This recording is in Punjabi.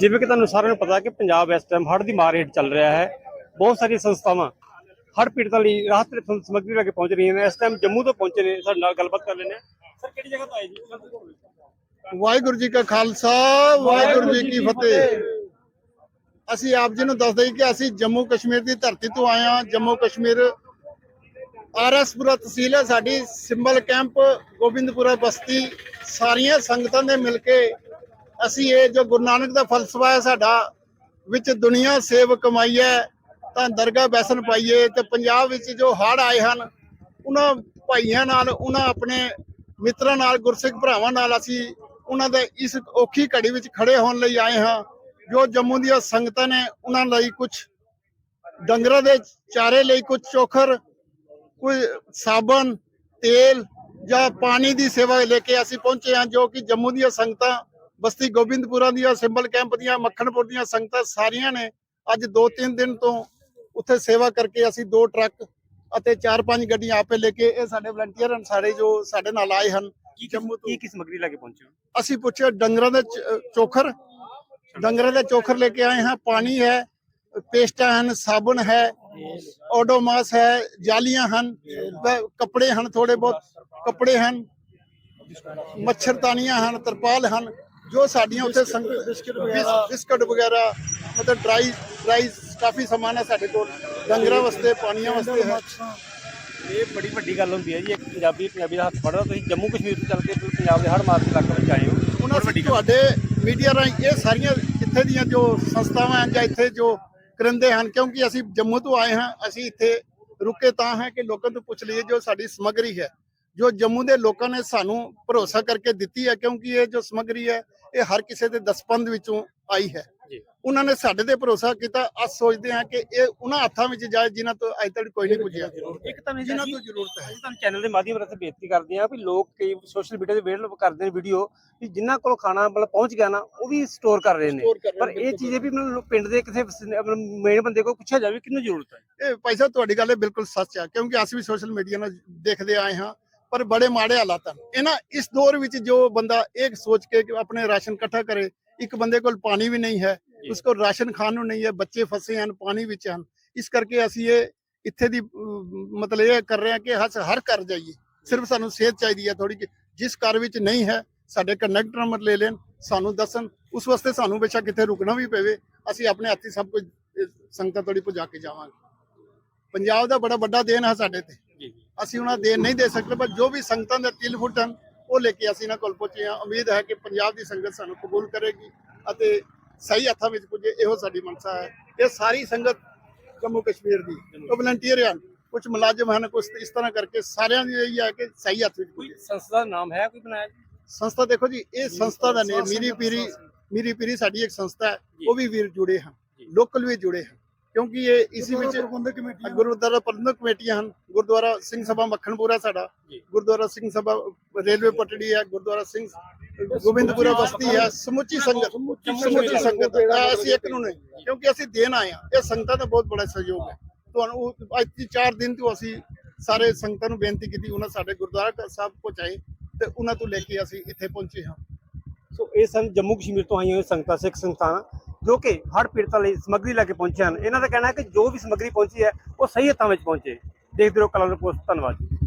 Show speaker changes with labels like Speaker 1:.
Speaker 1: ਜਿਵੇਂ ਕਿ ਤੁਹਾਨੂੰ ਸਾਰਿਆਂ ਨੂੰ ਪਤਾ ਕਿ ਪੰਜਾਬ ਇਸ ਟਾਈਮ ਹੜ੍ਹ ਦੀ ਮਾਰ ਹੇਠ ਚੱਲ ਰਿਹਾ ਹੈ। ਬਹੁਤ ਸਾਰੀਆਂ ਸੰਸਥਾਵਾਂ ਹੜ੍ਹ ਪੀੜਤਾਂ ਲਈ ਰਾਹਤ ਸਮੱਗਰੀ ਲੈ ਕੇ ਪਹੁੰਚ ਰਹੀਆਂ ਨੇ। ਇਸ ਟਾਈਮ ਜੰਮੂ ਤੋਂ ਪਹੁੰਚੇ ਨੇ, ਸਾਡੇ ਨਾਲ ਗੱਲਬਾਤ ਕਰ ਲੈਂਦੇ ਸਰ, ਕਿਹੜੀ ਜਗ੍ਹਾ ਤੋਂ ਆਏ ਜੀ?
Speaker 2: ਵਾਹਿਗੁਰੂ ਜੀ ਕਾ ਖਾਲਸਾ, ਵਾਹਿਗੁਰੂ ਜੀ ਕੀ ਫਤਿਹ। ਅਸੀਂ ਆਪ ਜੀ ਨੂੰ ਦੱਸ ਦਈਏ ਕਿ ਅਸੀਂ ਜੰਮੂ ਕਸ਼ਮੀਰ ਦੀ ਧਰਤੀ ਤੋਂ ਆਏ ਹਾਂ। ਜੰਮੂ ਕਸ਼ਮੀਰ ਆਰਐਸਪੁਰਾ ਤਹਿਸੀਲ ਹੈ, ਸਾਡੀ ਸਿੰਬਲ ਕੈਂਪ ਗੋਬਿੰਦਪੁਰਾ ਬਸਤੀ। ਸਾਰੀਆਂ ਸੰਗਤਾਂ ਦੇ ਮਿਲ ਕੇ ਅਸੀਂ ਇਹ ਜੋ ਗੁਰੂ ਨਾਨਕ ਦਾ ਫਲਸਫਾ ਹੈ ਸਾਡਾ, ਵਿੱਚ ਦੁਨੀਆ ਸੇਵ ਕਮਾਈਏ ਤਾਂ ਦਰਗਾਹ ਬੈਸਨ ਪਾਈਏ, ਤੇ ਪੰਜਾਬ ਵਿੱਚ ਜੋ ਹੜ੍ਹ ਆਏ ਹਨ, ਉਹਨਾਂ ਭਾਈਆਂ ਨਾਲ, ਉਹਨਾਂ ਆਪਣੇ ਮਿੱਤਰਾਂ ਨਾਲ, ਗੁਰਸਿੱਖ ਭਰਾਵਾਂ ਨਾਲ ਅਸੀਂ ਉਹਨਾਂ ਦੇ ਇਸ ਔਖੀ ਘੜੀ ਵਿੱਚ ਖੜੇ ਹੋਣ ਲਈ ਆਏ ਹਾਂ, ਜੋ ਜੰਮੂ ਦੀਆਂ ਸੰਗਤਾਂ ਨੇ ਉਹਨਾਂ ਲਈ ਕੁਝ ਡੰਗਰਾਂ ਦੇ ਚਾਰੇ ਲਈ ਕੁਝ ਚੋਖਰ, ਕੋਈ ਸਾਬਣ, ਤੇਲ ਜਾਂ ਪਾਣੀ ਦੀ ਸੇਵਾ ਲੈ ਕੇ ਅਸੀਂ ਪਹੁੰਚੇ ਹਾਂ, ਜੋ ਕਿ ਜੰਮੂ ਦੀਆਂ ਸੰਗਤਾਂ ਬਸਤੀ ਗੋਬਿੰਦਪੁਰਾ ਦੀਆਂ ਸਿੰਬਲ ਕੈਂਪ ਦੀਆਂ ਮੱਖਣਪੁਰ ਦੀਆਂ ਸੰਗਤਾਂ ਸਾਰੀਆਂ ਨੇ ਅੱਜ 2-3 ਦਿਨ ਤੋਂ ਉੱਥੇ ਸੇਵਾ ਕਰਕੇ ਅਸੀਂ ਦੋ ਟਰੱਕ ਅਤੇ ਚਾਰ ਪੰਜ ਗੱਡੀਆਂ ਆਪੇ ਲੈ ਕੇ ਇਹ ਸਾਡੇ ਵਲੰਟੀਅਰ ਹਨ ਸਾਡੇ ਜੋ ਸਾਡੇ ਨਾਲ ਆਏ ਹਨ ਜੰਮੂ ਤੋਂ।
Speaker 1: ਕੀ ਸਮੱਗਰੀ ਲੈ ਕੇ ਪਹੁੰਚੇ
Speaker 2: ਅਸੀਂ ਪੁੱਛਿਆ ਡੰਗਰਾਂ ਦੇ ਚੋਖਰ। ਡੰਗਰਾਂ ਦੇ ਚੋਖਰ ਲੈ ਕੇ ਆਏ ਹਾਂ ਪਾਣੀ ਹੈ ਪੇਸਟਾਂ ਹਨ ਸਾਬਣ ਹੈ ਓਡੋਮਾਸ ਹੈ ਜਾਲੀਆਂ ਹਨ ਕੱਪੜੇ ਹਨ ਥੋੜੇ ਬਹੁਤ ਕੱਪੜੇ ਹਨ ਮੱਛਰਦਾਨੀਆਂ ਹਨ ਤਰਪਾਲ ਹਨ। ਜੋ ਸਾਡੀਆਂ ਉੱਥੇ ਸੰਗ- ਬਿਸ- ਬਿਸਕਟ ਵਗੈਰਾ ਮਤਲਬ ਡਰਾਈ ਡਰਾਈ ਕਾਫੀ ਸਮਾਨ ਹੈ ਸਾਡੇ ਕੋਲ ਡੰਗਰਾਂ ਵਾਸਤੇ ਪਾਣੀਆਂ ਵਾਸਤੇ ਹੈ
Speaker 1: ਇਹ ਬੜੀ ਵੱਡੀ ਗੱਲ ਹੁੰਦੀ ਹੈ ਜੀ ਇੱਕ ਪੰਜਾਬੀ ਪੰਜਾਬੀ ਦਾ ਹੱਥ ਫੜਦਾ ਤੁਸੀਂ ਜੰਮੂ ਕਸ਼ਮੀਰ ਤੋਂ ਚੱਲ ਕੇ ਤੁਸੀਂ ਪੰਜਾਬ ਦੇ ਹੜ੍ਹ ਮਾਰਚ ਇਲਾਕੇ ਵਿੱਚ ਆਏ ਹੋ
Speaker 2: ਹੁਣ
Speaker 1: ਬਹੁਤ
Speaker 2: ਅਸੀਂ
Speaker 1: ਵੱਡੀ ਗੱਲ
Speaker 2: ਤੁਹਾਡੇ ਮੀਡੀਆ ਰਾਹੀਂ ਇਹ ਸਾਰੀਆਂ ਇੱਥੇ ਦੀਆਂ ਜੋ ਸੰਸਥਾਵਾਂ ਹਨ ਜਾਂ ਇੱਥੇ ਜੋ ਕਰਿੰਦੇ ਹਨ ਕਿਉਂਕਿ ਅਸੀਂ ਜੰਮੂ ਤੋਂ ਆਏ ਹਾਂ ਅਸੀਂ ਇੱਥੇ ਰੁਕੇ ਤਾਂ ਹੈ ਕਿ ਲੋਕਾਂ ਤੋਂ ਪੁੱਛ ਲਈਏ ਜੋ ਸਾਡੀ ਸਮੱਗਰੀ ਹੈ ਜੋ ਜੰਮੂ ਦੇ ਲੋਕਾਂ ਨੇ ਸਾਨੂੰ ਭਰੋਸਾ ਕਰਕੇ ਦਿੱਤੀ ਹੈ ਕਿਉਂਕਿ ਇਹ ਜੋ ਸਮੱਗਰੀ ਹੈ ਇਹ ਹਰ ਕਿਸੇ ਦੇ ਦਸਪੰਦ ਵਿੱਚੋਂ ਆਈ ਹੈ। ਉਹਨਾਂ ਨੇ ਸਾਡੇ ਤੇ ਭਰੋਸਾ ਕੀਤਾ। ਅਸ ਸੋਚਦੇ ਹਾਂ ਕਿ ਇਹ ਉਹਨਾਂ ਹੱਥਾਂ ਵਿੱਚ ਜਾਏ ਜਿਨ੍ਹਾਂ ਤੋਂ ਅਜੇ ਤੱਕ ਕੋਈ ਨਹੀਂ ਪੁੱਜਿਆ।
Speaker 1: ਇੱਕ ਤਾਂ
Speaker 2: ਜਿਨ੍ਹਾਂ ਤੋਂ ਜ਼ਰੂਰਤ ਹੈ।
Speaker 1: ਅਸੀਂ ਤੁਹਾਨੂੰ ਚੈਨਲ ਦੇ ਮਾਧਿਅਮ ਰਾਹੀਂ ਬੇਨਤੀ ਕਰਦੇ ਹਾਂ ਵੀ ਲੋਕ ਕਈ ਸੋਸ਼ਲ ਮੀਡੀਆ ਤੇ ਵੇਖ ਕਰਦੇ ਨੇ ਵੀਡੀਓ ਵੀ ਜਿਨ੍ਹਾਂ ਕੋਲ ਖਾਣਾ ਮਤਲਬ ਪਹੁੰਚ ਗਿਆ ਨਾ ਉਹ ਵੀ ਸਟੋਰ ਕਰ ਰਹੇ ਨੇ। ਪਰ ਇਹ। ਚੀਜ਼ ਵੀ ਮਤਲਬ ਪਿੰਡ ਦੇ ਕਿਸੇ ਮੇਨ ਬੰਦੇ ਕੋਲ ਪੁੱਛਿਆ ਜਾਵੇ ਕਿਹਨੂੰ ਜ਼ਰੂਰਤ ਹੈ?
Speaker 2: ਇਹ ਭਾਈ ਸਾਹਿਬ ਤੁਹਾਡੀ ਗੱਲ ਇਹ ਬਿਲਕੁਲ ਸੱਚ ਹੈ ਕਿਉਂਕਿ ਅਸੀਂ ਵੀ ਸੋਸ਼ਲ ਮੀਡੀਆ ਨਾਲ ਦੇਖਦੇ ਆਏ ਹਾਂ। ਪਰ ਬੜੇ ਮਾੜੇ ਹਾਲਾਤ ਹਨ। ਇਹਨਾਂ ਇਸ ਦੌਰ ਵਿੱਚ ਜੋ ਬੰਦਾ ਇਹ ਸੋਚ ਕੇ ਕਿ ਆਪਣੇ ਰਾਸ਼ਨ ਇਕੱਠਾ ਕਰੇ ਇੱਕ ਬੰਦੇ ਕੋਲ ਪਾਣੀ ਵੀ ਨਹੀਂ ਹੈ। ਉਸ ਕੋਲ ਰਾਸ਼ਨ ਖਾਣ ਨੂੰ ਨਹੀਂ ਹੈ ਬੱਚੇ ਫਸੇ ਹਨ ਪਾਣੀ ਵਿੱਚ ਹਨ। ਇਸ ਕਰਕੇ ਅਸੀਂ ਇਹ ਇੱਥੇ ਦੀ ਮਤਲਬ ਇਹ ਕਰ ਰਹੇ ਹਾਂ ਕਿ ਹਰ ਹਰ ਘਰ ਜਾਈਏ। ਸਿਰਫ ਸਾਨੂੰ ਸਿਹਤ ਚਾਹੀਦੀ ਹੈ ਥੋੜੀ ਜਿਸ ਘਰ ਵਿੱਚ ਨਹੀਂ ਹੈ ਸਾਡੇ ਕੰਡਕਟਰ ਨੰਬਰ ਲੈ ਲੈਣ ਸਾਨੂੰ ਦੱਸਣ ਉਸ ਵਾਸਤੇ ਸਾਨੂੰ ਬੇਸ਼ੱਕ ਕਿਤੇ ਰੁਕਣਾ ਵੀ ਪਵੇ। ਅਸੀਂ ਆਪਣੇ ਹੱਥੀ ਸਭ ਕੁਝ ਸੰਗਤਾਂ ਤੋੜੀ ਪਹੁੰਚਾ ਕੇ ਜਾਵਾਂਗੇ। ਪੰਜਾਬ ਦਾ ਬੜਾ ਵੱਡਾ ਦੇਣ ਹੈ ਸਾਡੇ ਤੇ। ਅਸੀਂ ਉਹਨਾਂ ਦੇਣ ਨਹੀਂ ਦੇ ਸਕਦੇ ਪਰ ਜੋ ਵੀ ਸੰਗਤਾਂ ਦੇ ਤਿਲ ਫੁੱਟ ਹਨ ਉਹ ਲੈ ਕੇ ਅਸੀਂ ਇਹਨਾਂ ਕੋਲ ਪਹੁੰਚੇ ਹਾਂ। ਉਮੀਦ ਹੈ ਕਿ ਪੰਜਾਬ ਦੀ ਸੰਗਤ ਸਾਨੂੰ ਕਬੂਲ ਕਰੇਗੀ ਅਤੇ ਸਹੀ ਹੱਥਾਂ ਵਿੱਚ ਪੁੱਜੇ ਇਹੋ ਸਾਡੀ ਮਨਸਾ ਹੈ। ਇਹ ਸਾਰੀ ਸੰਗਤ ਜੰਮੂ ਕਸ਼ਮੀਰ ਦੀ ਉਹ ਵਲੰਟੀਅਰ ਹਨ। ਕੁਝ ਮੁਲਾਜ਼ਮ ਹਨ ਕੁਝ ਇਸ ਤਰ੍ਹਾਂ ਕਰਕੇ ਸਾਰਿਆਂ ਦੀ ਇਹੀ ਹੈ ਕਿ ਸਹੀ ਹੱਥ ਵਿੱਚ
Speaker 1: ਕੋਈ
Speaker 2: ਪੁੱਜੇ
Speaker 1: ਸੰਸਥਾ ਦਾ ਨਾਮ ਹੈ ਕੋਈ ਬਣਾਇਆ?
Speaker 2: ਸੰਸਥਾ ਦੇਖੋ ਜੀ ਇਹ ਸੰਸਥਾ ਦਾ ਨੇ ਮੀਰੀ ਪੀਰੀ ਮੀਰੀ ਪੀਰੀ ਸਾਡੀ ਇੱਕ ਸੰਸਥਾ ਹੈ। ਉਹ ਵੀ ਵੀਰ ਜੁੜੇ ਹਨ। ਲੋਕਲ ਵੀ ਜੁੜੇ ਹਨ। ਕਿਉਂਕਿ ਇਹ ਇਸੇ ਵਿੱਚ ਗੁਰਦੁਆਰਾ ਪ੍ਰਬੰਧਕ ਕਮੇਟੀਆਂ ਹਨ। ਗੁਰਦੁਆਰਾ ਸਿੰਘ ਸਭਾ ਮੱਖਣਪੁਰਾ ਸਾਡਾ। ਗੁਰਦੁਆਰਾ ਸਿੰਘ ਸਭਾ ਰੇਲਵੇ ਪਟੜੀ ਹੈ ਗੁਰਦੁਆਰਾ ਸਿੰਘ ਗੋਬਿੰਦਪੁਰਾ ਬਸਤੀ ਹੈ ਸਮੁੱਚੀ ਸੰਗਤ। ਸਮੁੱਚੀ ਸੰਗਤ। ਅਸੀਂ ਇੱਕ ਨੂੰ ਨਹੀਂ ਕਿਉਂਕਿ ਅਸੀਂ ਦੇਣ ਆਏ ਹਾਂ। ਇਹ ਸੰਗਤਾਂ ਦਾ ਬਹੁਤ ਬੜਾ ਸਹਿਯੋਗ ਹੈ। ਤੁਹਾਨੂੰ ਅੱਜ ਦੀ 4 ਦਿਨ ਤੋਂ ਅਸੀਂ ਸਾਰੇ ਸੰਗਤਾਂ ਨੂੰ ਬੇਨਤੀ ਕੀਤੀ ਉਹਨਾਂ ਸਾਡੇ ਗੁਰਦੁਆਰਾ ਸਾਹਿਬ ਪਹੁੰਚਾਏ ਤੇ ਉਹਨਾਂ ਤੋਂ ਲੈ ਕੇ ਅਸੀਂ ਇੱਥੇ ਪਹੁੰਚੇ ਹਾਂ।
Speaker 1: ਸੋ ਇਹ ਸਨ ਜੰਮੂ ਕਸ਼ਮੀਰ ਤੋਂ ਆਈਆਂ ਹੋਈਆਂ ਸੰਗਤਾਂ ਸਿੱਖ ਸੰਗਤਾਂ ਜੋ ਕਿ ਹੜ੍ਹ ਪੀੜਤਾਂ ਲਈ ਸਮੱਗਰੀ ਲੈ ਕੇ ਪਹੁੰਚੇ ਹਨ। ਇਹਨਾਂ ਦਾ ਕਹਿਣਾ ਹੈ ਕਿ ਜੋ ਵੀ ਸਮੱਗਰੀ ਪਹੁੰਚੀ ਹੈ, ਉਹ ਸਹੀ ਹੱਥਾਂ ਵਿੱਚ ਪਹੁੰਚੇ। ਦੇਖਦੇ ਰਹੋ ਕਲਰ ਪੋਸਟ ਧੰਨਵਾਦ ਜੀ।